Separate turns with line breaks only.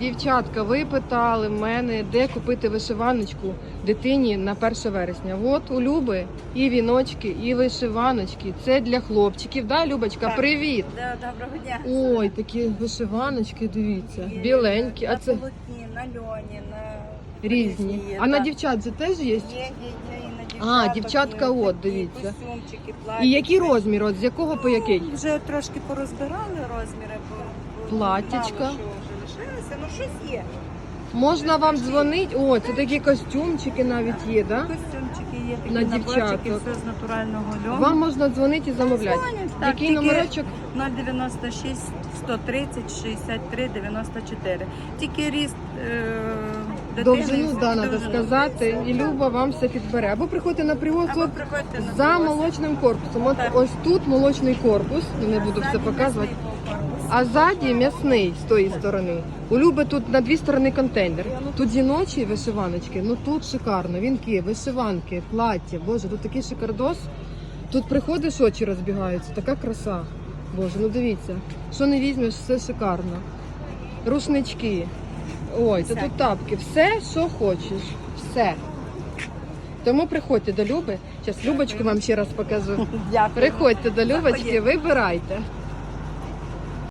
Дівчатка, ви питали мене, де купити вишиваночку дитині на 1 вересня. От у Люби і віночки, і вишиваночки. Це для хлопчиків. Да, Любочка,
Так.
привіт!
Да, доброго дня.
Ой, такі вишиваночки, дивіться,
Є
біленькі, а це
полотні, на льоні, на
різні.
є,
А на дівчат це теж є?
Є, є, є на.
А, дівчатка, от, дивіться.
Костюмчики,
І який розмір? От з якого по який?
Вже трошки порозбирали розміри, бо, бо
Платтячка.
мало що вже лишилося, ну щось є.
Можна вам дзвонити? О, це такі костюмчики навіть є, да?
Костюмчики є, такі
На
наборчики,
дівчаток.
все з натурального льону.
Вам можна дзвонити і замовляти.
Дзвонять, так,
Який
тільки
номерочок?
096 130 63 94. Тільки ріст е.
Довжину, да, треба сказати. І Люба вам все підбере. Або приходьте на привоз
Або приходьте на
за
привоз.
молочним корпусом. От
Так.
ось тут молочний корпус. Я не буду все показувати.
м'ясний корпус.
А ззаді м'ясний з тої сторони. У Люби тут на дві сторони контейнер. Тут жіночі вишиваночки, ну тут шикарно. Вінки, вишиванки, плаття. Боже, тут такий шикардос. Тут приходиш, очі розбігаються. Така краса. Боже, ну дивіться. Що не візьмеш, все шикарно. Рушнички. Ой, це
Все.
тут тапки. Все, що хочеш. Все. Тому приходьте до Люби. Зараз Любочку вам ще раз покажу.
Дякую.
Приходьте до Любочки, вибирайте.